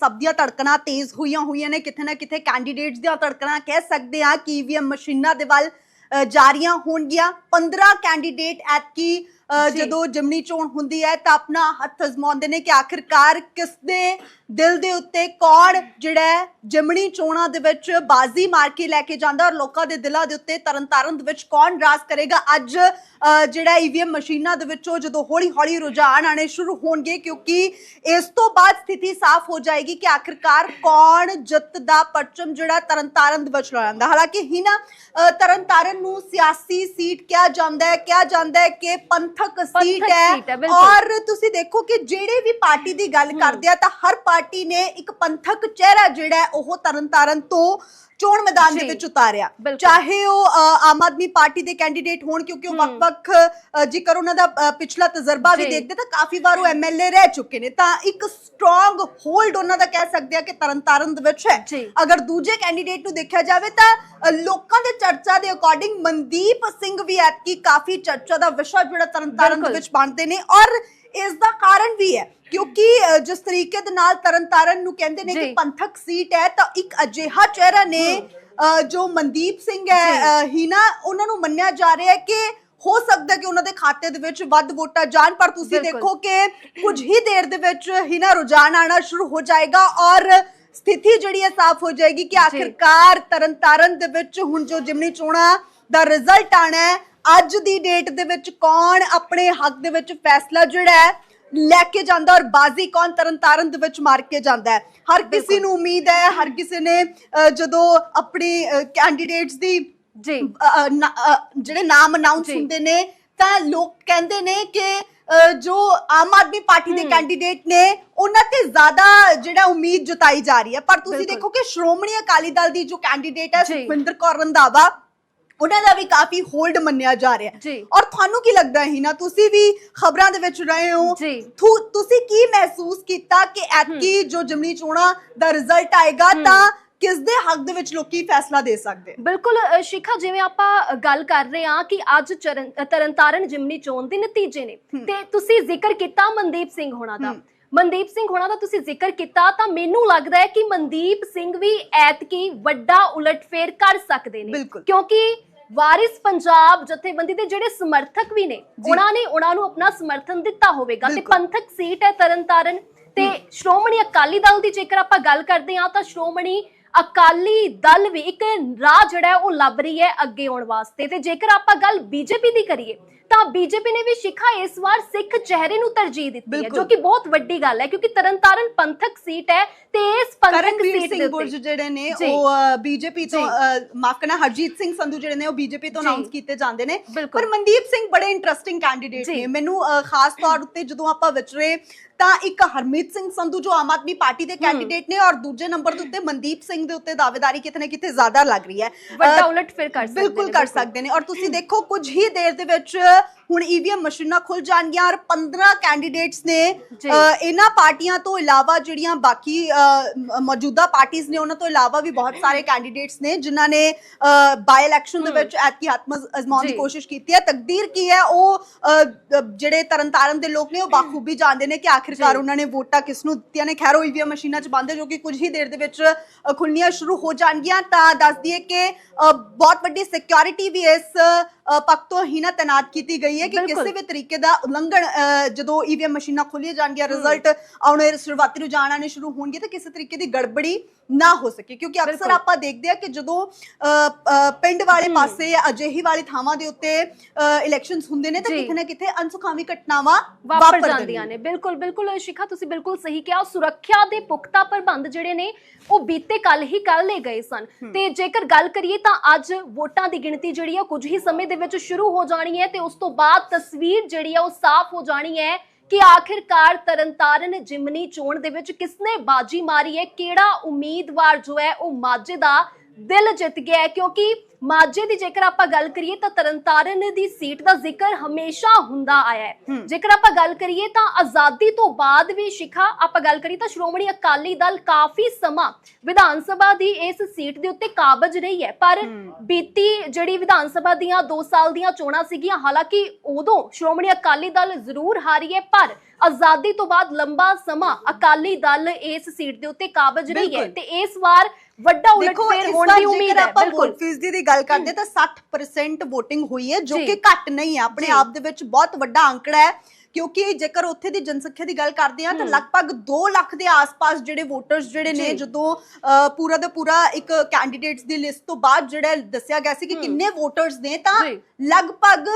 ਸਭ ਦੀਆਂ ਧੜਕਣਾ ਤੇਜ਼ ਹੋਈਆਂ ਹੋਈਆਂ ਨੇ ਕਿਤੇ ਨਾ ਕਿਤੇ ਕੈਂਡੀਡੇਟਸ ਦੀਆਂ ਧੜਕਣਾ ਕਹਿ ਸਕਦੇ ਆ ਕਿ ਈਵੀਐਮ ਮਸ਼ੀਨਾਂ ਦੇ ਵੱਲ ਅ, ਜਾਰੀਆਂ ਹੋਣਗੀਆਂ। 15 ਕੈਂਡੀਡੇਟ ਐਤਕੀ ਜਦੋਂ ਜਿਮਨੀ ਚੋਣ ਹੁੰਦੀ ਹੈ ਤਾਂ ਆਪਣਾ ਹੱਥ ਅਜ਼ਮਾਉਂਦੇ ਨੇ ਕਿ ਆਖਿਰਕਾਰ ਕਿਸ ਦੇ ਦਿਲ ਦੇ ਉੱਤੇ ਕੌਣ ਜਿਹੜਾ ਹੈ ਜਿਮਣੀ ਚੋਣਾਂ ਦੇ ਵਿੱਚ ਬਾਜ਼ੀ ਮਾਰ ਕੇ ਲੈ ਕੇ ਜਾਂਦਾ ਔਰ ਲੋਕਾਂ ਦੇ ਦਿਲਾਂ ਦੇ ਉੱਤੇ ਤਰਨਤਾਰਨ ਦੇ ਵਿੱਚ ਕੌਣ ਰਾਜ ਕਰੇਗਾ? ਅੱਜ ਜਿਹੜਾ ਈਵੀਐਮ ਮਸ਼ੀਨਾਂ ਦੇ ਵਿੱਚੋਂ ਜਦੋਂ ਹੌਲੀ ਹੌਲੀ ਰੁਝਾਨ ਆਣੇ ਸ਼ੁਰੂ ਹੋਣਗੇ ਕਿਉਂਕਿ ਇਸ ਤੋਂ ਬਾਅਦ ਸਥਿਤੀ ਸਾਫ਼ ਹੋ ਜਾਏਗੀ ਕਿ ਆਖਿਰਕਾਰ ਕੌਣ ਜਿੱਤ ਦਾ ਪਰਚਮ ਜਿਹੜਾ ਤਰਨਤਾਰਨ ਦੇ ਵਿੱਚ ਲਾਉਂਦਾ ਹਾਲਾਂਕਿ ਹੀ ਨਾ ਅ, ਤਰਨਤਾਰਨ ਨੂੰ ਸਿਆਸੀ ਸੀਟ ਕਿਹਾ ਜਾਂਦਾ ਹੈ ਕਿਹਾ ਜਾਂਦਾ ਹੈ ਕਿ ਪੰਥਕ ਸੀਟ ਸੀਟ ਹੈ, ਹੈ ਬਿਲਕੁਲ। ਔਰ ਤੁਸੀਂ ਦੇਖੋ ਕਿ ਜਿਹੜੇ ਵੀ ਪਾਰਟੀ ਦੀ ਗੱਲ ਕਰਦੇ ਆ ਤਾਂ ਹਰ ਪਾਰਟੀ ਨੇ ਇੱਕ ਪੰਥਕ ਚਿਹਰਾ ਜਿਹੜਾ ਹੈ ਉਹ ਤਰਨਤਾਰਨ ਤੋਂ ਚੋਣ ਮੈਦਾਨ ਦੇ ਵਿੱਚ ਉਤਾਰਿਆ। ਚਾਹੇ ਉਹ ਆਮ ਆਦਮੀ ਪਾਰਟੀ ਦੇ ਕੈਂਡੀਡੇਟ ਹੋਣ ਕਿਉਂਕਿ ਉਹ। ਵੱਖ-ਵੱਖ ਜੇਕਰ ਉਹਨਾਂ ਦਾ ਪਿਛਲਾ ਤਜਰਬਾ ਵੀ। ਦੇਖਦੇ ਤਾਂ ਕਾਫੀ ਵਾਰ ਉਹ ਐਮਐਲਏ ਰਹਿ ਚੁੱਕੇ ਨੇ ਤਾਂ ਇੱਕ ਸਟਰੋਂਗ ਹੋਲਡ ਉਹਨਾਂ ਦਾ ਕਹਿ ਸਕਦੇ ਆ ਕਿ ਤਰਨਤਾਰਨ ਦੇ ਵਿੱਚ ਹੈ। ਅਗਰ ਦੂਜੇ ਕੈਂਡੀਡੇਟ ਨੂੰ ਦੇਖਿਆ ਜਾਵੇ ਤਾਂ ਲੋਕਾਂ ਦੇ ਚਰਚਾ ਦੇ ਅਕੋਰਡਿੰਗ ਮਨਦੀਪ ਸਿੰਘ ਵੀ ਐਤਕੀ ਕਾਫੀ ਚਰਚਾ ਦਾ ਵਿਸ਼ਾ ਜਿਹੜਾ ਤਰਨਤਾਰਨ ਦੇ। ਵਿੱਚ ਬਣਦੇ ਨੇ ਔਰ ਇਸ ਦਾ ਕਾਰਨ ਵੀ ਹੈ ਕਿਉਂਕਿ ਅ, ਜਿਸ ਤਰੀਕੇ ਦੇ ਨਾਲ ਤਰਨਤਾਰਨ ਨੂੰ ਕਹਿੰਦੇ ਨੇ ਕਿ ਜੀ। ਪੰਥਕ ਸੀਟ ਹੈ ਤਾਂ ਇੱਕ ਅਜਿਹਾ ਚਿਹਰਾ ਨੇ ਅ, ਜੋ ਮਨਦੀਪ ਸਿੰਘ ਹੈ। ਅ, ਹੀਨਾ ਉਹਨਾਂ ਨੂੰ ਮੰਨਿਆ ਜਾ ਰਿਹਾ ਹੈ ਕਿ ਹੋ ਸਕਦਾ ਕਿ ਉਹਨਾਂ ਦੇ ਖਾਤੇ ਦੇ ਵਿੱਚ ਵੱਧ ਵੋਟਾਂ ਜਾਣ ਪਰ ਤੁਸੀਂ ਬਿਲਕੁਲ। ਦੇਖੋ ਕਿ ਕੁਝ ਹੀ ਦੇਰ ਦੇ ਵਿੱਚ ਹੀਨਾ ਰੁਝਾਨ ਆਣਾ ਸ਼ੁਰੂ ਹੋ ਜਾਏਗਾ ਔਰ ਸਥਿਤੀ ਜਿਹੜੀ ਹੈ ਸਾਫ਼ ਹੋ ਜਾਏਗੀ ਕਿ ਆਖਿਰਕਾਰ ਤਰਨਤਾਰਨ ਦੇ ਵਿੱਚ ਹੁਣ ਜੋ ਜਿਮਨੀ ਚੋਣਾਂ ਦਾ ਰਿਜ਼ਲਟ ਆਣਾ ਹੈ ਅੱਜ ਦੀ ਡੇਟ ਦੇ ਵਿੱਚ ਕੌਣ ਆਪਣੇ ਹੱਕ ਦੇ ਵਿੱਚ ਫੈਸਲਾ ਜਿਹੜਾ ਹੈ ਲੈ ਕੇ ਜਾਂਦਾ ਔਰ ਬਾਜ਼ੀ ਕੌਣ ਤਰਨਤਾਰਨ ਦੇ ਵਿੱਚ ਮਾਰ ਕੇ ਜਾਂਦਾ ਹੈ ਹਰ ਕਿਸੇ। ਨੂੰ ਉਮੀਦ ਹੈ ਹਰ ਕਿਸੇ ਨੇ ਅ, ਜਦੋਂ ਆਪਣੇ ਕੈਂਡੀਡੇਟਸ ਦੀ ਜੀ ਅ, ਨਾ- ਅ, ਜਿਹੜੇ ਨਾਮ ਅਨਾਉਂਸ ਜੀ। ਹੁੰਦੇ ਨੇ ਤਾਂ ਲੋਕ ਕਹਿੰਦੇ ਨੇ ਕਿ ਅ, ਜੋ ਆਮ ਆਦਮੀ ਪਾਰਟੀ ਦੇ ਹਮ। ਕੈਂਡੀਡੇਟ ਨੇ ਉਹਨਾਂ ਤੇ ਜ਼ਿਆਦਾ ਜਿਹੜਾ ਉਮੀਦ ਜਤਾਈ ਜਾ ਰਹੀ ਹੈ ਪਰ ਤੁਸੀਂ ਬਿਲਕੁਲ। ਦੇਖੋ ਕਿ ਸ਼੍ਰੋਮਣੀ ਅਕਾਲੀ ਦਲ ਦੀ ਜੋ ਕੈਂਡੀਡੇਟ ਹੈ ਜੀ। ਸੁਖਵਿੰਦਰ ਕੌਰ ਰੰਧਾਵਾ ਉਹਨਾਂ ਦਾ ਵੀ ਕਾਫੀ ਹੋਲਡ ਮੰਨਿਆ ਜਾ ਰਿਹਾ ਹੈ। ਜੀ। ਔਰ ਤੁਹਾਨੂੰ ਕੀ ਲੱਗਦਾ ਹੈ ਨਾ ਤੁਸੀਂ ਵੀ ਖਬਰਾਂ ਦੇ ਵਿੱਚ ਰਹੇ ਹੋ। ਜੀ। ਥੂ- ਤੁਸੀਂ ਕੀ ਮਹਿਸੂਸ ਕੀਤਾ ਕਿ ਐਤਕੀ ਜੋ ਜਮਨੀ ਚੋਣਾਂ ਦਾ ਰਿਜ਼ਲਟ ਆਏਗਾ। ਤਾਂ ਕਿਸ ਦੇ ਹੱਕ ਦੇ ਵਿੱਚ ਲੋਕੀ ਫੈਸਲਾ ਦੇ ਸਕਦੇ? ਬਿਲਕੁਲ ਅ, ਸ਼ਿਖਾ ਜਿਵੇਂ ਆਪਾਂ ਅ, ਗੱਲ ਕਰ ਰਹੇ ਹਾਂ ਕਿ ਅੱਜ ਚਰਨ- ਅ, ਤਰਨਤਾਰਨ ਜਿਮਨੀ ਚੋਣ ਦੇ ਨਤੀਜੇ ਨੇ। ਹਮ। ਤੇ ਤੁਸੀਂ ਜ਼ਿਕਰ ਕੀਤਾ ਮਨਦੀਪ ਸਿੰਘ ਹੋਣਾ ਦਾ। ਹਮ। ਮਨਦੀਪ ਸਿੰਘ ਹੋਣਾ ਦਾ ਤੁਸੀਂ ਜ਼ਿਕਰ ਕੀਤਾ ਤਾਂ ਮੈਨੂੰ ਲੱਗਦਾ ਹੈ ਕਿ ਮਨਦੀਪ ਸਿੰਘ ਵੀ ਐਤਕੀ ਵੱਡਾ ਉਲਟਫੇਰ ਕਰ ਸਕਦੇ ਨੇ। ਬਿਲਕੁਲ। ਕਿਉਂਕਿ ਵਾਰਿਸ ਪੰਜਾਬ ਜਥੇਬੰਦੀ ਦੇ ਜਿਹੜੇ ਸਮਰਥਕ ਵੀ ਨੇ। ਉਹਨਾਂ ਨੇ ਉਹਨਾਂ ਨੂੰ ਆਪਣਾ ਸਮਰਥਨ ਦਿੱਤਾ ਹੋਵੇਗਾ ਤੇ। ਪੰਥਕ ਸੀਟ ਹੈ ਤਰਨਤਾਰਨ ਤੇ ਸ਼੍ਰੋਮਣੀ ਅਕਾਲੀ ਦਲ ਦੀ ਜੇਕਰ ਆਪਾਂ ਗੱਲ ਕਰਦੇ ਹਾਂ ਤਾਂ ਸ਼੍ਰੋਮਣੀ ਅਕਾਲੀ ਦਲ ਵੀ ਇੱਕ ਰਾਹ ਜਿਹੜਾ ਉਹ ਲੱਭ ਰਹੀ ਹੈ ਅੱਗੇ ਆਉਣ ਵਾਸਤੇ ਤੇ ਜੇਕਰ ਆਪਾਂ ਗੱਲ ਬੀਜੇਪੀ ਦੀ ਕਰੀਏ ਤਾਂ ਬੀਜੇਪੀ ਨੇ ਵੀ ਸ਼ਿਖਾ ਇਸ ਵਾਰ ਸਿੱਖ ਚਿਹਰੇ ਨੂੰ ਤਰਜੀਹ ਦਿੱਤੀ ਹੈ। ਜੋ ਕਿ ਬਹੁਤ ਵੱਡੀ ਗੱਲ ਹੈ ਕਿਉਂਕਿ ਤਰਨਤਾਰਨ ਪੰਥਕ ਸੀਟ ਹੈ ਤੇ ਇਸ ਪੰਥਕ ਸੀਟ ਦੇ ਬੁਰਜ ਜਿਹੜੇ ਨੇ। ਉਹ ਬੀਜੇਪੀ ਤੋਂ ਮਾਫ ਕਰਨਾ ਹਰਜੀਤ ਸਿੰਘ ਸੰਧੂ ਜਿਹੜੇ ਨੇ ਉਹ ਬੀਜੇਪੀ ਤੋਂ। ਅਨਾਉਂਸ ਕੀਤੇ ਜਾਂਦੇ ਨੇ। ਪਰ ਮਨਦੀਪ ਸਿੰਘ ਬੜੇ ਇੰਟਰਸਟਿੰਗ ਕੈਂਡੀਡੇਟ। ਨੇ ਮੈਨੂੰ ਖਾਸ ਤੌਰ ਉੱਤੇ ਜਦੋਂ ਆਪਾਂ ਵਿਚਰੇ ਤਾਂ ਇੱਕ ਹਰਮੀਤ ਸਿੰਘ ਸੰਧੂ ਜੋ ਆਮ ਆਦਮੀ ਪਾਰਟੀ ਦੇ ਕੈਂਡੀਡੇਟ ਨੇ ਔਰ ਦੂਜੇ ਨੰਬਰ ਦੇ ਉੱਤੇ ਮਨਦੀਪ ਸਿੰਘ ਦੇ ਉੱਤੇ ਦਾਅਵੇਦਾਰੀ ਕਿਤੇ ਨਾ ਕਿਤੇ ਜ਼ਿਆਦਾ ਲੱਗ ਰਹੀ ਹੈ ਵੱਡਾ ਅ, ਉਲਟਫੇਰ ਕਰ ਸਕਦੇ ਬਿਲਕੁਲ ਕਰ ਸਕਦੇ ਨੇ ਔਰ ਤੁਸੀਂ ਦੇਖੋ ਕੁਝ ਹੀ ਦੇਰ ਦੇ ਵਿੱਚ us ਹੁਣ ਈਵੀਐਮ ਮਸ਼ੀਨਾਂ ਖੁੱਲ ਜਾਣਗੀਆਂ ਔਰ 15 ਕੈਂਡੀਡੇਟਸ ਨੇ। ਅ, ਇਹਨਾਂ ਪਾਰਟੀਆਂ ਤੋਂ ਇਲਾਵਾ ਜਿਹੜੀਆਂ ਬਾਕੀ ਅ, ਮੌਜੂਦਾ ਪਾਰਟੀਆਂ ਨੇ ਉਹਨਾਂ ਤੋਂ ਇਲਾਵਾ ਵੀ ਬਹੁਤ ਸਾਰੇ ਕੈਂਡੀਡੇਟਸ ਨੇ ਜਿਨ੍ਹਾਂ ਨੇ ਬਾਈ ਇਲੈਕਸ਼ਨ ਦੇ। ਵਿੱਚ ਐਤਕੀ ਹੱਥ ਮਜ਼- ਅਜ਼ਮਾਉਣ ਦੀ ਜੀ। ਕੋਸ਼ਿਸ਼ ਕੀਤੀ ਹੈ ਤਕਦੀਰ ਕੀ ਹੈ ਉਹ ਅ, ਅ, ਜਿਹੜੇ ਤਰਨਤਾਰਨ ਦੇ ਲੋਕ ਨੇ ਉਹ ਬਾਖੂਬੀ ਜਾਣਦੇ ਨੇ ਕਿ ਆਖਿਰਕਾਰ ਜੀ। ਉਹਨਾਂ ਨੇ ਵੋਟਾਂ ਕਿਸ ਨੂੰ ਦਿੱਤੀਆਂ ਨੇ ਖੈਰ ਉਹ ਈਵੀਐਮ ਮਸ਼ੀਨਾਂ 'ਚ ਬੰਦ ਹੈ ਜੋ ਕਿ ਕੁਝ ਹੀ ਦੇਰ ਦੇ ਵਿੱਚ ਅ, ਖੁੱਲਣੀਆਂ ਸ਼ੁਰੂ ਹੋ ਜਾਣਗੀਆਂ ਤਾਂ ਦੱਸ ਦਈਏ ਕਿ ਅ, ਬਹੁਤ ਵੱਡੀ ਸਿਕਿਉਰਿਟੀ ਵੀ ਇਸ ਅ, ਪੱਖ ਤੋਂ ਹੀ ਨਾ ਤੈਨਾਤ ਕੀਤੀ ਗਈ ਹੈ ਕਿ ਬਿਲਕੁਲ। ਕਿਸੇ ਵੀ ਤਰੀਕੇ ਦਾ ਉਲੰਘਣ ਜਦੋਂ ਈਵੀਐਮ ਮਸ਼ੀਨਾਂ ਖੋਲੀਆਂ ਜਾਣਗੀਆਂ ਰਿਜ਼ਲਟ ਆਉਣੇ ਸ਼ੁਰੂਆਤੀ ਰੁਝਾਨ ਆਣੇ ਸ਼ੁਰੂ ਹੋਣਗੇ ਤਾਂ ਕਿਸੇ ਤਰੀਕੇ ਦੀ ਗੜਬੜੀ ਨਾ ਹੋ ਸਕੇ ਕਿਉਂਕਿ ਅਕਸਰ। ਆਪਾਂ ਦੇਖਦੇ ਆ ਕਿ ਜਦੋਂ ਅ, ਅ, ਪਿੰਡ ਵਾਲੇ। ਪਾਸੇ ਅਜਿਹੀ ਵਾਲੀ ਥਾਵਾਂ ਦੇ ਉੱਤੇ ਇਲੈਕਸ਼ਨਸ ਹੁੰਦੇ ਨੇ ਤਾਂ ਜੀ। ਕਿਤੇ ਨਾ ਕਿਤੇ ਅਨਸੁਖਾਵੀ ਘਟਨਾਵਾਂ ਵਾਪਰ ਜਾਂਦੀਆਂ ਨੇ। ਬਿਲਕੁਲ ਬਿਲਕੁਲ। ਸ਼ਿਖਾ ਤੁਸੀਂ ਬਿਲਕੁਲ ਸਹੀ ਕਿਹਾ। ਸੁਰੱਖਿਆ ਦੇ ਪੁਖਤਾ ਪ੍ਰਬੰਧ ਜਿਹੜੇ ਨੇ ਉਹ ਬੀਤੇ ਕੱਲ ਹੀ ਕਰ ਲਏ ਗਏ ਸਨ। ਤੇ ਜੇਕਰ ਗੱਲ ਕਰੀਏ ਤਾਂ ਅੱਜ ਵੋਟਾਂ ਦੀ ਗਿਣਤੀ ਜਿਹੜੀ ਹੈ ਕੁਝ ਹੀ ਸਮੇਂ ਦੇ ਵਿੱਚ ਸ਼ੁਰੂ ਹੋ ਜਾਣੀ ਹੈ ਤੇ ਉਸ ਤੋਂ ਬਾਅਦ ਤਸਵੀਰ ਜਿਹੜੀ ਹੈ ਉਹ ਸਾਫ਼ ਹੋ ਜਾਣੀ ਹੈ। ਕਿ ਆਖਿਰਕਾਰ ਤਰਨਤਾਰਨ ਜਿਮਨੀ ਚੋਣ ਦੇ ਵਿੱਚ ਕਿਸਨੇ ਬਾਜੀ ਮਾਰੀ ਹੈ? ਕਿਹੜਾ ਉਮੀਦਵਾਰ ਜੋ ਹੈ ਉਹ ਮਾਝੇ ਦਾ ਦਿਲ ਜਿੱਤ ਗਿਆ ਹੈ? ਕਿਉਂਕਿ ਮਾਝੇ ਦੀ ਜੇਕਰ ਆਪਾਂ ਗੱਲ ਕਰੀਏ ਤਾਂ ਤਰਨਤਾਰਨ ਦੀ ਸੀਟ ਦਾ ਜ਼ਿਕਰ ਹਮੇਸ਼ਾ ਹੁੰਦਾ ਆਇਆ ਹੈ। ਜੇਕਰ ਆਪਾਂ ਗੱਲ ਕਰੀਏ ਤਾਂ ਆਜ਼ਾਦੀ ਤੋਂ ਬਾਅਦ ਵੀ ਸ਼ਿਖਾ ਆਪਾਂ ਗੱਲ ਕਰੀਏ ਤਾਂ ਸ਼੍ਰੋਮਣੀ ਅਕਾਲੀ ਦਲ ਕਾਫੀ ਸਮਾਂ ਵਿਧਾਨ ਸਭਾ ਦੀ ਇਸ ਸੀਟ ਦੇ ਉੱਤੇ ਕਾਬਜ ਰਹੀ ਹੈ ਪਰ। ਬੀਤੀ ਜਿਹੜੀ ਵਿਧਾਨ ਸਭਾ ਦੀਆਂ 2 ਸਾਲ ਦੀਆਂ ਚੋਣਾਂ ਸੀਗੀਆਂ ਹਾਲਾਂਕਿ ਉਦੋਂ ਸ਼੍ਰੋਮਣੀ ਅਕਾਲੀ ਦਲ ਜ਼ਰੂਰ ਹਾਰੀ ਹੈ ਪਰ ਆਜ਼ਾਦੀ ਤੋਂ ਬਾਅਦ ਲੰਬਾ ਸਮਾਂ ਅਕਾਲੀ ਦਲ ਇਸ ਸੀਟ ਦੇ ਉੱਤੇ ਕਾਬਜ ਰਹੀ ਹੈ। ਤੇ ਇਸ ਵਾਰ ਵੱਡਾ ਉਲਟਫੇਰ ਹੋਣ ਦੀ ਉਮੀਦ ਹੈ ਬਿਲਕੁਲ ਫੀਸਦੀ ਦੀ ਗੱਲ ਕਰਦੇ ਤਾਂ 60% VOTING ਹੋਈ ਹੈ ਜੋ। ਕਿ ਘੱਟ ਨਹੀਂ ਹੈ ਆਪਣੇ। ਆਪ ਦੇ ਵਿੱਚ ਬਹੁਤ ਵੱਡਾ ਅੰਕੜਾ ਹੈ ਕਿਉਂਕਿ ਜੇਕਰ ਉੱਥੇ ਦੀ ਜਨਸੰਖਿਆ ਦੀ ਗੱਲ ਕਰਦੇ ਆ ਤਾਂ। ਲਗਭਗ 2 ਲੱਖ ਦੇ ਆਸ-ਪਾਸ ਜਿਹੜੇ ਵੋਟਰਸ ਜਿਹੜੇ ਨੇ। ਜਦੋਂ ਪੂਰਾ ਦਾ ਪੂਰਾ ਇੱਕ ਕੈਂਡੀਡੇਟਸ ਦੀ ਲਿਸਟ ਤੋਂ ਬਾਅਦ ਜਿਹੜਾ ਦੱਸਿਆ ਗਿਆ ਸੀ ਕਿ। ਕਿੰਨੇ ਵੋਟਰਸ ਨੇ ਤਾਂ। ਲਗਭਗ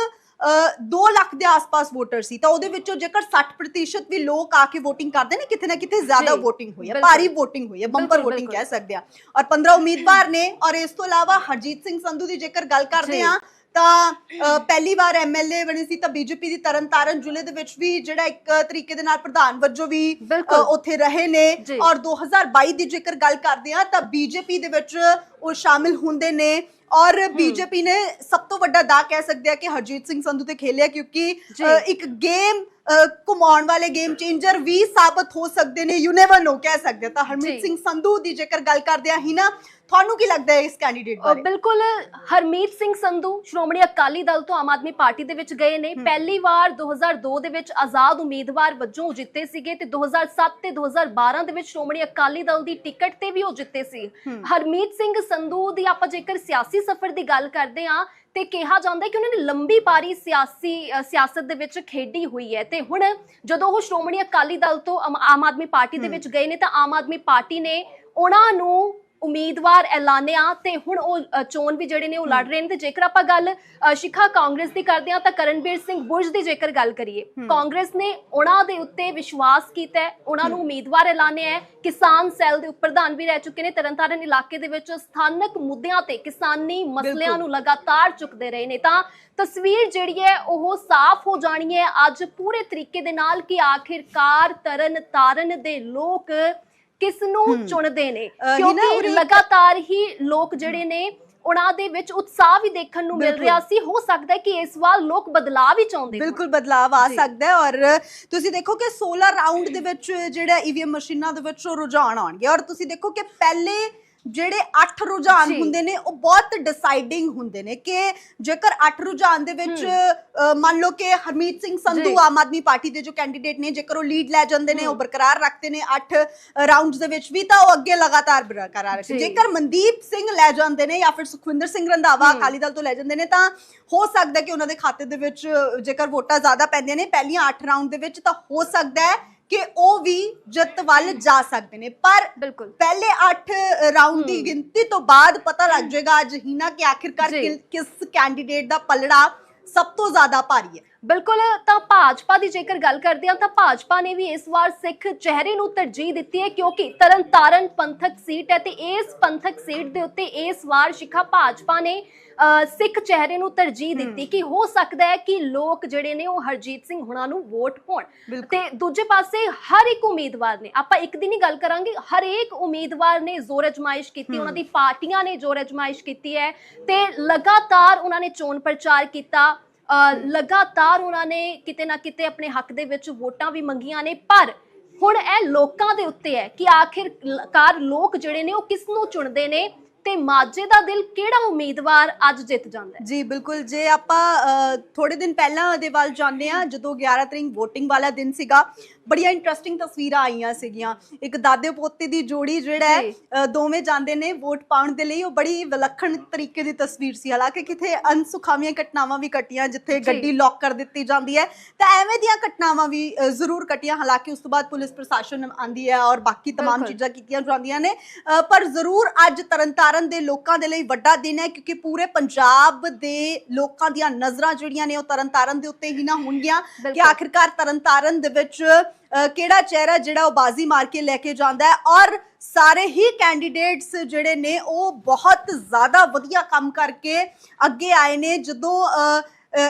2 ਲੱਖ ਦੇ ਆਸ-ਪਾਸ ਵੋਟਰ ਸੀ ਤਾਂ ਉਹਦੇ ਵਿੱਚੋਂ ਜੇਕਰ 60% ਵੀ ਲੋਕ ਆ ਕੇ VOTING ਕਰਦੇ ਨੇ ਕਿਤੇ ਨਾ ਕਿਤੇ ਜ਼ਿਆਦਾ VOTING ਹੋਈ ਹੈ ਬਿਲਕੁਲ। ਭਾਰੀ VOTING ਹੋਈ ਹੈ ਬੰਪਰ ਬਿਲਕੁਲ, VOTING ਬਿਲਕੁਲ। ਕਹਿ ਸਕਦੇ ਆ ਔਰ 15 ਉਮੀਦਵਾਰ ਨੇ ਔਰ ਇਸ ਤੋਂ ਇਲਾਵਾ ਹਰਜੀਤ ਸਿੰਘ ਸੰਧੂ ਦੀ ਜੇਕਰ ਗੱਲ ਕਰਦੇ ਜੀ। ਆ ਤਾਂ ਅ, ਪਹਿਲੀ ਵਾਰ ਐਮਐਲਏ ਬਣੇ ਸੀ ਤਾਂ ਬੀਜੇਪੀ ਦੀ ਤਰਨਤਾਰਨ ਜ਼ਿਲ੍ਹੇ ਦੇ ਵਿੱਚ ਵੀ ਜਿਹੜਾ ਇੱਕ ਤਰੀਕੇ ਦੇ ਨਾਲ ਪ੍ਰਧਾਨ ਵਜੋਂ ਵੀ ਅ, ਬਿਲਕੁਲ। ਉੱਥੇ ਰਹੇ ਨੇ ਜੀ। ਔਰ 2022 ਦੀ ਜੇਕਰ ਗੱਲ ਕਰਦੇ ਆ ਤਾਂ ਬੀਜੇਪੀ ਦੇ ਵਿੱਚ ਉਹ ਸ਼ਾਮਿਲ ਹੁੰਦੇ ਨੇ ਔਰ ਬੀਜੇਪੀ ਨੇ ਸਭ ਤੋਂ ਵੱਡਾ ਦਾ ਕਹਿ ਸਕਦੇ ਆ ਕਿ ਹਰਜੀਤ ਸਿੰਘ ਸੰਧੂ ਤੇ ਖੇਲਿਆ ਕਿਉਂਕਿ ਜੀ। ਅ, ਇੱਕ ਗੇਮ ਘੁਮਾਉਣ ਵਾਲੇ ਗੇਮ ਚੇਂਜਰ ਵੀ ਸਾਬਤ ਹੋ ਸਕਦੇ ਨੇ ਯੂ ਨੈਵਰ ਨੋ ਕਹਿ ਸਕਦੇ ਆ। ਤਾਂ ਜੀ। ਹਰਮੀਤ ਸਿੰਘ ਸੰਧੂ ਦੀ ਜੇਕਰ ਗੱਲ ਕਰਦੇ ਆ ਹੀ ਨਾ ਤੁਹਾਨੂੰ ਕੀ ਲੱਗਦਾ ਹੈ ਇਸ ਕੈਂਡੀਡੇਟ ਬਾਰੇ ਬਿਲਕੁਲ ਹਰਮੀਤ ਸਿੰਘ ਸੰਧੂ ਸ਼੍ਰੋਮਣੀ ਅਕਾਲੀ ਦਲ ਤੋਂ ਆਮ ਆਦਮੀ ਪਾਰਟੀ ਦੇ ਵਿੱਚ ਗਏ ਨੇ ਪਹਿਲੀ ਵਾਰ 2002 ਦੇ ਵਿੱਚ ਆਜ਼ਾਦ ਉਮੀਦਵਾਰ ਵਜੋਂ ਜਿੱਤੇ ਸੀਗੇ ਤੇ 2007 ਤੇ 2012 ਦੇ ਵਿੱਚ ਸ਼੍ਰੋਮਣੀ ਅਕਾਲੀ ਦਲ ਦੀ ਟਿਕਟ ਤੇ ਵੀ ਉਹ ਜਿੱਤੇ ਸੀ। ਹਰਮੀਤ ਸਿੰਘ ਸੰਧੂ ਦੀ ਆਪਾਂ ਜੇਕਰ ਸਿਆਸੀ ਸਫ਼ਰ ਦੀ ਗੱਲ ਕਰਦੇ ਹਾਂ ਤੇ ਕਿਹਾ ਜਾਂਦਾ ਕਿ ਉਹਨਾਂ ਨੇ ਲੰਬੀ ਪਾਰੀ ਸਿਆਸੀ ਸਿਆਸਤ ਦੇ ਵਿੱਚ ਖੇਡੀ ਹੋਈ ਹੈ ਤੇ ਹੁਣ ਜਦੋਂ ਉਹ ਸ਼੍ਰੋਮਣੀ ਅਕਾਲੀ ਦਲ ਤੋਂ ਆਮ ਆਦਮੀ ਪਾਰਟੀ ਦੇ। ਵਿੱਚ ਗਏ ਨੇ ਤਾਂ ਆਮ ਆਦਮੀ ਪਾਰਟੀ ਨੇ ਉਹਨਾਂ ਨੂੰ ਉਮੀਦਵਾਰ ਐਲਾਨਿਆ ਤੇ ਹੁਣ ਉਹ ਚੋਣ ਵੀ ਜਿਹੜੇ ਨੇ ਉਹ ਲੜ ਰਹੇ ਨੇ ਤੇ ਜੇਕਰ ਆਪਾਂ ਗੱਲ ਸ਼ਿਖਾ ਕਾਂਗਰਸ ਦੀ ਕਰਦੇ ਹਾਂ ਤਾਂ ਕਰਨਵੀਰ ਸਿੰਘ ਬੁਰਜ ਦੀ ਜੇਕਰ ਗੱਲ ਕਰੀਏ। ਕਾਂਗਰਸ ਨੇ ਉਹਨਾਂ ਦੇ ਉੱਤੇ ਵਿਸ਼ਵਾਸ ਕੀਤਾ ਉਹਨਾਂ ਨੂੰ ਉਮੀਦਵਾਰ ਐਲਾਨਿਆ ਹੈ ਕਿਸਾਨ ਸੈੱਲ ਦੇ ਪ੍ਰਧਾਨ ਵੀ ਰਹਿ ਚੁੱਕੇ ਨੇ ਤਰਨਤਾਰਨ ਇਲਾਕੇ ਦੇ ਵਿੱਚ ਸਥਾਨਕ ਮੁੱਦਿਆਂ ਤੇ ਕਿਸਾਨੀ ਮਸਲਿਆਂ। ਨੂੰ ਲਗਾਤਾਰ ਚੁੱਕਦੇ ਰਹੇ ਨੇ ਤਾਂ ਤਸਵੀਰ ਜਿਹੜੀ ਹੈ ਉਹ ਸਾਫ਼ ਹੋ ਜਾਣੀ ਹੈ ਅੱਜ ਪੂਰੇ ਤਰੀਕੇ ਦੇ ਨਾਲ ਕਿ ਆਖਿਰਕਾਰ ਤਰਨ ਤਾਰਨ ਦੇ ਲੋਕ ਕਿਸ ਨੂੰ। ਚੁਣਦੇ ਨੇ ਕਿਉਂਕਿ ਲਗਾਤਾਰ ਹੀ ਲੋਕ ਜਿਹੜੇ ਨੇ ਉਹਨਾਂ ਦੇ ਵਿੱਚ ਉਤਸ਼ਾਹ ਵੀ ਦੇਖਣ ਨੂੰ ਮਿਲ। ਰਿਹਾ ਸੀ ਹੋ ਸਕਦਾ ਹੈ ਕਿ ਇਸ ਵਾਰ ਲੋਕ ਬਦਲਾਅ ਵੀ ਚਾਹੁੰਦੇ। ਬਿਲਕੁਲ ਬਦਲਾਵ ਆ। ਸਕਦਾ ਹੈ ਔਰ ਤੁਸੀਂ ਦੇਖੋ ਕਿ 16 ਰਾਉਂਡ ਦੇ ਵਿੱਚ ਜਿਹੜਾ ਈਵੀਐਮ ਮਸ਼ੀਨਾਂ ਦੇ ਵਿੱਚ ਰੁਝਾਨ ਆਉਣਗੇ ਔਰ ਤੁਸੀਂ ਦੇਖੋ ਕਿ ਪਹਿਲੇ ਜਿਹੜੇ 8 ਰੁਝਾਨ ਜੀ। ਹੁੰਦੇ ਨੇ ਉਹ ਬਹੁਤ ਡਿਸਾਈਡਿੰਗ ਹੁੰਦੇ ਨੇ ਕਿ ਜੇਕਰ 8 ਰੁਝਾਨ ਦੇ ਵਿੱਚ ਅ, ਮੰਨ ਲਓ ਕਿ ਹਰਮੀਤ ਸਿੰਘ ਸੰਧੂ। ਆਮ ਆਦਮੀ ਪਾਰਟੀ ਦੇ ਜੋ ਕੈਂਡੀਡੇਟ ਨੇ ਜੇਕਰ ਉਹ ਲੀਡ ਲੈ ਜਾਂਦੇ ਨੇ ਉਹ। ਬਰਕਰਾਰ ਰੱਖਦੇ ਨੇ 8 ਰਾਉਂਡਸ ਦੇ ਵਿੱਚ ਵੀ ਤਾਂ ਉਹ ਅੱਗੇ ਲਗਾਤਾਰ ਬਰਕਰਾਰ ਰੱਖਦੇ ਜੀ। ਜੇਕਰ ਮਨਦੀਪ ਸਿੰਘ ਲੈ ਜਾਂਦੇ ਨੇ ਜਾਂ ਫਿਰ ਸੁਖਵਿੰਦਰ ਸਿੰਘ ਰੰਧਾਵਾ। ਅਕਾਲੀ ਦਲ ਤੋਂ ਲੈ ਜਾਂਦੇ ਨੇ ਤਾਂ ਹੋ ਸਕਦਾ ਕਿ ਉਹਨਾਂ ਦੇ ਖਾਤੇ ਦੇ ਵਿੱਚ ਜੇਕਰ ਵੋਟਾਂ ਜ਼ਿਆਦਾ ਪੈਂਦੀਆਂ ਨੇ ਪਹਿਲੀਆਂ 8 ਰਾਉਂਡ ਦੇ ਵਿੱਚ ਤਾਂ ਹੋ ਸਕਦਾ ਹੈ ਕਿ ਉਹ ਵੀ ਜਿੱਤ ਵੱਲ ਜਾ ਸਕਦੇ ਨੇ। ਪਰ ਬਿਲਕੁਲ। ਪਹਿਲੇ 8 ਰਾਉਂਡ ਦੀ। ਗਿਣਤੀ ਤੋਂ ਬਾਅਦ ਪਤਾ ਲੱਗ ਜਾਏਗਾ ਅੱਜ ਹੀਨਾ ਕਿ ਆਖਿਰਕਾਰ ਜੀ। ਕਿਸ ਕੈਂਡੀਡੇਟ ਦਾ ਪਲੜਾ ਸਭ ਤੋਂ ਜ਼ਿਆਦਾ ਭਾਰੀ ਹੈ। ਬਿਲਕੁਲ ਤਾਂ ਭਾਜਪਾ ਦੀ ਜੇਕਰ ਗੱਲ ਕਰਦੇ ਹਾਂ ਤਾਂ ਭਾਜਪਾ ਨੇ ਵੀ ਇਸ ਵਾਰ ਸਿੱਖ ਚਿਹਰੇ ਨੂੰ ਤਰਜੀਹ ਦਿੱਤੀ ਹੈ ਕਿਉਂਕਿ ਤਰਨਤਾਰਨ ਪੰਥਕ ਸੀਟ ਹੈ ਤੇ ਇਸ ਪੰਥਕ ਸੀਟ ਦੇ ਉੱਤੇ ਇਸ ਵਾਰ ਸ਼ਿਖਾ ਭਾਜਪਾ ਨੇ ਸਿੱਖ ਚਿਹਰੇ ਨੂੰ ਤਰਜੀਹ ਦਿੱਤੀ ਕਿ ਹੋ ਸਕਦਾ ਹੈ ਕਿ ਲੋਕ ਜਿਹੜੇ ਨੇ ਉਹ ਹਰਜੀਤ ਸਿੰਘ ਹੁਣਾਂ ਨੂੰ ਵੋਟ ਪਾਉਣ। ਤੇ ਦੂਜੇ ਪਾਸੇ ਹਰ ਇੱਕ ਉਮੀਦਵਾਰ ਨੇ ਆਪਾਂ ਇੱਕ ਦਿਨ ਹੀ ਗੱਲ ਕਰਾਂਗੇ ਹਰੇਕ ਉਮੀਦਵਾਰ ਨੇ ਜ਼ੋਰ ਅਜਮਾਇਸ਼ ਕੀਤੀ ਉਹਨਾਂ ਦੀ ਪਾਰਟੀਆਂ ਨੇ ਜ਼ੋਰ ਅਜਮਾਇਸ਼ ਕੀਤੀ ਹੈ ਤੇ ਲਗਾਤਾਰ ਉਹਨਾਂ ਨੇ ਚੋਣ ਪ੍ਰਚਾਰ ਕੀਤਾ। ਲਗਾਤਾਰ ਉਹਨਾਂ ਨੇ ਕਿਤੇ ਨਾ ਕਿਤੇ ਆਪਣੇ ਹੱਕ ਦੇ ਵਿੱਚ ਵੋਟਾਂ ਵੀ ਮੰਗੀਆਂ ਨੇ, ਪਰ ਹੁਣ ਇਹ ਲੋਕਾਂ ਦੇ ਉੱਤੇ ਹੈ ਕਿ ਆਖਿਰਕਾਰ ਲੋਕ ਜਿਹੜੇ ਨੇ ਉਹ ਕਿਸ ਨੂੰ ਚੁਣਦੇ ਨੇ ਤੇ ਮਾਝੇ ਦਾ ਦਿਲ ਕਿਹੜਾ ਉਮੀਦਵਾਰ ਅੱਜ ਜਿੱਤ ਜਾਂਦਾ ਹੈ? ਜੀ, ਬਿਲਕੁਲ। ਜੇ ਆਪਾਂ ਥੋੜੇ ਦਿਨ ਪਹਿਲਾਂ ਦੇ ਵੱਲ ਜਾਂਦੇ ਆ ਜਦੋਂ 11 ਤਰੀਕ VOTING ਵਾਲਾ ਦਿਨ ਸੀਗਾ ਬੜੀਆਂ ਇੰਟਰਸਟਿੰਗ ਤਸਵੀਰਾਂ ਆਈਆਂ ਸੀਗੀਆਂ ਇੱਕ ਦਾਦੇ ਪੋਤੇ ਦੀ ਜੋੜੀ ਜਿਹੜਾ ਹੈ ਜੀ। ਅ, ਦੋਵੇਂ ਜਾਂਦੇ ਨੇ ਵੋਟ ਪਾਉਣ ਦੇ ਲਈ ਉਹ ਬੜੀ ਵਿਲੱਖਣ ਤਰੀਕੇ ਦੀ ਤਸਵੀਰ ਸੀ ਹਾਲਾਂਕਿ ਕਿਥੇ ਅਨਸੁਖਾਵੀਆਂ ਘਟਨਾਵਾਂ ਵੀ ਘਟੀਆਂ ਜਿੱਥੇ ਜੀ। ਗੱਡੀ ਲੌਕ ਕਰ ਦਿੱਤੀ ਜਾਂਦੀ ਹੈ ਤਾਂ ਐਵੇਂ ਦੀਆਂ ਘਟਨਾਵਾਂ ਵੀ ਅ, ਜ਼ਰੂਰ ਘਟੀਆਂ ਹਾਲਾਂਕਿ ਉਸ ਤੋਂ ਬਾਅਦ ਪੁਲਿਸ ਪ੍ਰਸ਼ਾਸਨ ਆਂਦੀ ਹੈ ਔਰ ਬਾਕੀ तमाम ਬਿਲਕੁਲ। ਚੀਜ਼ਾਂ ਕੀਤੀਆਂ ਜਾਂਦੀਆਂ ਨੇ ਅ, ਪਰ ਜ਼ਰੂਰ ਅੱਜ ਤਰਨਤਾਰਨ ਦੇ ਲੋਕਾਂ ਦੇ ਲਈ ਵੱਡਾ ਦਿਨ ਹੈ ਕਿਉਂਕਿ ਪੂਰੇ ਪੰਜਾਬ ਦੇ ਲੋਕਾਂ ਦੀਆਂ ਨਜ਼ਰਾਂ ਜਿਹੜੀਆਂ ਨੇ ਉਹ ਤਰਨਤਾਰਨ ਦੇ ਉੱਤੇ ਹੀ ਨਾ ਹੋਣਗੀਆਂ ਕਿ ਬਿਲਕੁਲ। ਆਖਿਰਕਾਰ ਤਰਨਤਾਰਨ ਦੇ ਵਿੱਚ ਅ, ਕਿਹੜਾ ਚਿਹਰਾ ਜਿਹੜਾ ਉਹ ਬਾਜ਼ੀ ਮਾਰ ਕੇ ਲੈ ਕੇ ਜਾਂਦਾ ਹੈ ਔਰ ਸਾਰੇ ਹੀ ਕੈਂਡੀਡੇਟਸ ਜਿਹੜੇ ਨੇ ਉਹ ਬਹੁਤ ਜ਼ਿਆਦਾ ਵਧੀਆ ਕੰਮ ਕਰਕੇ ਅੱਗੇ ਆਏ ਨੇ ਜਦੋਂ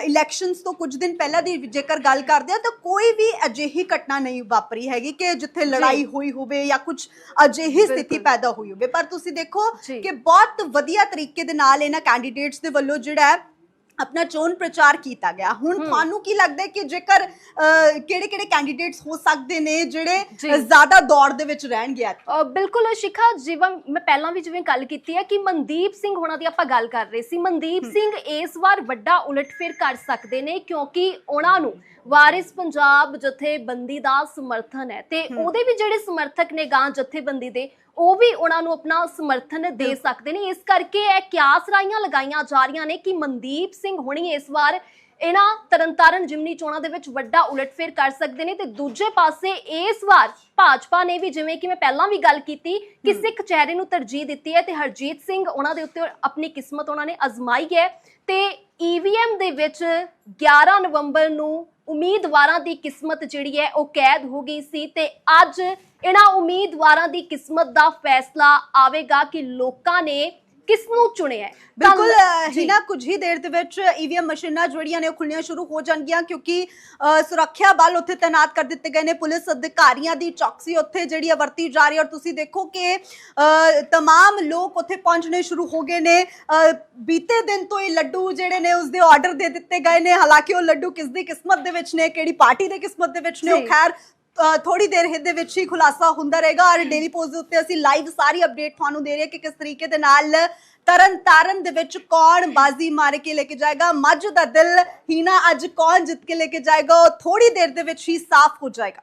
ਇਲੈਕਸ਼ਨਸ ਤੋਂ ਕੁਝ ਦਿਨ ਪਹਿਲਾਂ ਦੀ ਜੇਕਰ ਗੱਲ ਕਰਦੇ ਆ ਤਾਂ ਕੋਈ ਵੀ ਅਜਿਹੀ ਘਟਨਾ ਨਹੀਂ ਵਾਪਰੀ ਹੈਗੀ ਕਿ ਜਿੱਥੇ ਲੜਾਈ ਹੋਈ ਹੋਵੇ ਜਾਂ ਕੁਝ ਅਜਿਹੀ ਸਥਿਤੀ। ਪੈਦਾ ਹੋਈ ਹੋਵੇ ਪਰ ਤੁਸੀਂ ਦੇਖੋ। ਕਿ ਬਹੁਤ ਵਧੀਆ ਤਰੀਕੇ ਦੇ ਨਾਲ ਇਹਨਾਂ ਕੈਂਡੀਡੇਟਸ ਦੇ ਵੱਲੋਂ ਜਿਹੜਾ ਹੈ ਆਪਣਾ ਚੋਣ ਪ੍ਰਚਾਰ ਕੀਤਾ ਗਿਆ। ਹੁਣ। ਤੁਹਾਨੂੰ ਕੀ ਲੱਗਦਾ ਹੈ ਕਿ ਜੇਕਰ ਕਿਹੜੇ ਕਿਹੜੇ ਕੈਂਡੀਡੇਟਸ ਹੋ ਸਕਦੇ ਨੇ ਜਿਹੜੇ ਜ਼ਿਆਦਾ ਦੌੜ ਦੇ ਵਿੱਚ ਰਹਿਣਗੇ ਬਿਲਕੁਲ ਸ਼ਿਖਾ ਜਿਵੇਂ ਮੈਂ ਪਹਿਲਾਂ ਵੀ ਜਿਵੇਂ ਗੱਲ ਕੀਤੀ ਹੈ ਕਿ ਮਨਦੀਪ ਸਿੰਘ ਹੋਣਾ ਦੀ ਆਪਾਂ ਗੱਲ ਕਰ ਰਹੇ ਸੀ। ਮਨਦੀਪ ਸਿੰਘ ਇਸ ਵਾਰ ਵੱਡਾ ਉਲਟਫੇਰ ਕਰ ਸਕਦੇ ਨੇ ਕਿਉਂਕਿ ਉਹਨਾਂ ਨੂੰ ਵਾਰਿਸ ਪੰਜਾਬ ਜਥੇਬੰਦੀ ਦਾ ਸਮਰਥਨ ਹੈ ਤੇ। ਉਹਦੇ ਵੀ ਜਿਹੜੇ ਸਮਰਥਕ ਨੇ ਗਾਂ ਜਥੇਬੰਦੀ ਦੇ ਉਹ ਵੀ ਉਹਨਾਂ ਨੂੰ ਆਪਣਾ ਸਮਰਥਨ ਦੇ ਸਕਦੇ ਨੇ ਇਸ ਕਰਕੇ ਇਹ ਕਿਆਸ ਰਾਈਆਂ ਲਗਾਈਆਂ ਜਾ ਰਹੀਆਂ ਨੇ ਕਿ ਮਨਦੀਪ ਸਿੰਘ ਹੁਣੀ ਇਸ ਵਾਰ ਇਹਨਾਂ ਤਰਨਤਾਰਨ ਜਿਮਨੀ ਚੋਣਾਂ ਦੇ ਵਿੱਚ ਵੱਡਾ ਉਲਟਫੇਰ ਕਰ ਸਕਦੇ ਨੇ ਤੇ ਦੂਜੇ ਪਾਸੇ ਇਸ ਵਾਰ ਭਾਜਪਾ ਨੇ ਵੀ ਜਿਵੇਂ ਕਿ ਮੈਂ ਪਹਿਲਾਂ ਵੀ ਗੱਲ ਕੀਤੀ ਕਿ। ਸਿੱਖ ਚਿਹਰੇ ਨੂੰ ਤਰਜੀਹ ਦਿੱਤੀ ਹੈ ਤੇ ਹਰਜੀਤ ਸਿੰਘ ਉਹਨਾਂ ਦੇ ਉੱਤੇ ਆਪਣੀ ਕਿਸਮਤ ਉਹਨਾਂ ਨੇ ਅਜ਼ਮਾਈ ਹੈ ਤੇ ਈਵੀਐਮ ਦੇ ਵਿੱਚ 11 ਨਵੰਬਰ ਨੂੰ ਉਮੀਦਵਾਰਾਂ ਦੀ ਕਿਸਮਤ ਜਿਹੜੀ ਹੈ ਉਹ ਕੈਦ ਹੋ ਗਈ ਸੀ ਤੇ ਅੱਜ ਇਹਨਾਂ ਉਮੀਦਵਾਰਾਂ ਦੀ ਕਿਸਮਤ ਦਾ ਫੈਸਲਾ ਆਵੇਗਾ ਕਿ ਲੋਕਾਂ ਨੇ ਕਿਸ ਨੂੰ ਚੁਣਿਆ ਹੈ ਬਿਲਕੁਲ। ਹਿਨਾ ਕੁਝ ਹੀ ਦੇਰ ਦੇ ਵਿੱਚ ਈਵੀਐਮ ਮਸ਼ੀਨਾਂ ਜਿਹੜੀਆਂ ਨੇ ਉਹ ਖੁੱਲਣੀਆਂ ਸ਼ੁਰੂ ਹੋ ਜਾਣਗੀਆਂ ਕਿਉਂਕਿ ਸੁਰੱਖਿਆ ਬਲ ਉੱਥੇ ਤਾਇਨਾਤ ਕਰ ਦਿੱਤੇ ਗਏ ਨੇ ਪੁਲਿਸ ਅਧਿਕਾਰੀਆਂ ਦੀ ਚੌਕਸੀ ਉੱਥੇ ਜਿਹੜੀ ਵਰਤੀ ਜਾ ਰਹੀ ਹੈ ਔਰ ਤੁਸੀਂ ਦੇਖੋ ਕਿ ਤਮਾਮ ਲੋਕ ਉੱਥੇ ਪਹੁੰਚਣੇ ਸ਼ੁਰੂ ਹੋ ਗਏ ਨੇ ਬੀਤੇ ਦਿਨ ਤੋਂ ਹੀ ਲੱਡੂ ਜਿਹੜੇ ਨੇ ਉਸਦੇ ਆਰਡਰ ਦੇ ਦਿੱਤੇ ਗਏ ਨੇ ਹਾਲਾਂਕਿ ਉਹ ਲੱਡੂ ਕਿਸ ਦੀ ਕਿਸਮਤ ਦੇ ਵਿੱਚ ਨੇ ਕਿਹੜੀ ਪਾਰਟੀ ਦੇ ਕਿਸਮਤ ਦੇ ਵਿੱਚ ਨੇ ਉਹ। ਖੈਰ ਥੋੜੀ ਦੇਰ ਦੇ ਵਿੱਚ ਹੀ ਖੁਲਾਸਾ ਹੁੰਦਾ ਰਹੇਗਾ ਔਰ ਡੇਲੀ ਪੋਸਟ ਦੇ ਉੱਤੇ ਅਸੀਂ ਲਾਈਵ ਸਾਰੀ ਅਪਡੇਟ ਤੁਹਾਨੂੰ ਦੇ ਰਹੇ ਹਾਂ ਕਿ ਕਿਸ ਤਰੀਕੇ ਦੇ ਨਾਲ ਤਰਨ ਤਾਰਨ ਦੇ ਵਿੱਚ ਕੌਣ ਬਾਜ਼ੀ ਮਾਰ ਕੇ ਲੈ ਕੇ ਜਾਏਗਾ। ਮੱਝ ਦਾ ਦਿਲ ਹੀਨਾ ਅੱਜ ਕੌਣ ਜਿੱਤ ਕੇ ਲੈ ਕੇ ਜਾਏਗਾ? ਉਹ ਥੋੜੀ ਦੇਰ ਦੇ ਵਿੱਚ ਹੀ ਸਾਫ਼ ਹੋ ਜਾਏਗਾ।